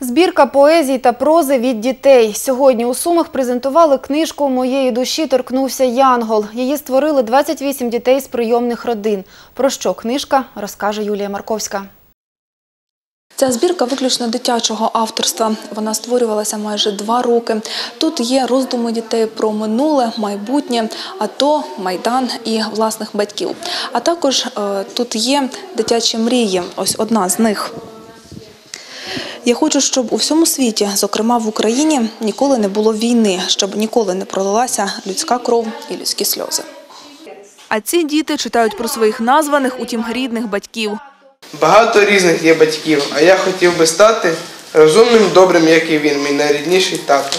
Збірка поезій та прози від дітей. Сьогодні у Сумах презентували книжку «Моєї душі торкнувся Янгол». Її створили 28 дітей з прийомних родин. Про що книжка, розкаже Юлія Марковська. Ця збірка виключно дитячого авторства. Вона створювалася майже два роки. Тут є роздуми дітей про минуле, майбутнє, АТО, майдан і власних батьків. А також е, тут є дитячі мрії. Ось одна з них. Я хочу, щоб у всьому світі, зокрема в Україні, ніколи не було війни, щоб ніколи не пролилася людська кров і людські сльози. А ці діти читають про своїх названих, утім рідних батьків. Багато різних є батьків, а я хотів би стати розумним, добрим, як і він, мій найрідніший тато.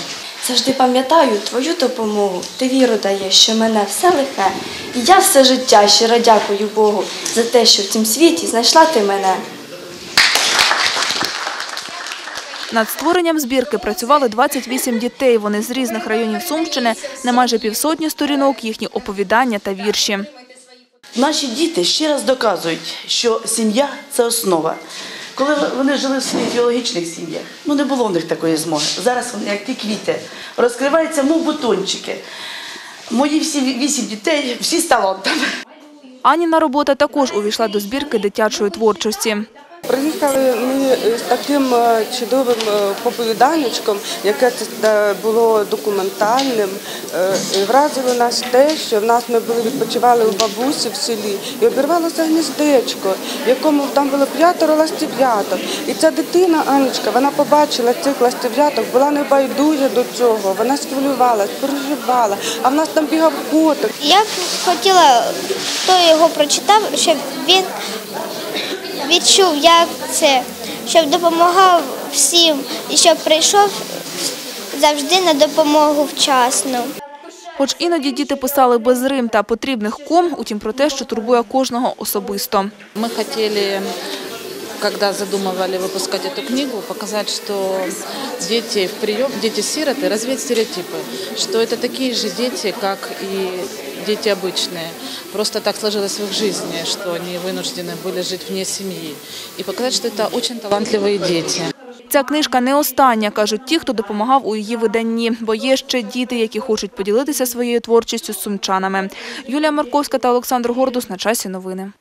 Завжди пам'ятаю твою допомогу. Ти віру даєш, що мене все лихе. І я все життя щиро дякую Богу за те, що в цім світі знайшла ти мене. Над створенням збірки працювали 28 дітей. Вони з різних районів Сумщини, на майже півсотні сторінок, їхні оповідання та вірші. Наші діти ще раз доказують, що сім'я це основа. Коли вони жили в своїх біологічних сім'ях, ну не було в них такої змоги. Зараз вони, як ті квіти, розкриваються, мов бутончики. Мої всі вісім дітей, всі з талантами. Аніна робота також увійшла до збірки дитячої творчості. Приїхали ми з таким е, чудовим е, яке це е, було документальним. І Вразило нас те, що в нас ми були відпочивали у бабусі в селі, і обірвалося гніздечко, в якому там було п'ятеро ластів'яток. І ця дитина, Анечка, вона побачила цих ластів'яток, була небайдужа до цього, вона схвилювалась, переживала, а в нас там бігав котик. Я хотіла, хто його прочитав, щоб він відчув, як це, щоб допомагав всім і щоб прийшов завжди на допомогу вчасно. Хоч іноді діти писали без рим та потрібних ком, утім про те, що турбує кожного особисто. Мы хотели, когда задумывали выпускать эту книгу, показать, что дети в прием, дети-сироты, развеять стереотипы, что это такие же дети, как и дети обычные. Просто так сложилось в их жизни, что они вынуждены были жить вне семьи. И показать, что это очень талантливые дети. Ця книжка не остання, кажуть ті, хто допомагав у її виданні, бо є ще діти, які хочуть поділитися своєю творчістю з сумчанами. Юлія Марковська та Олександр Гордус на часі новини.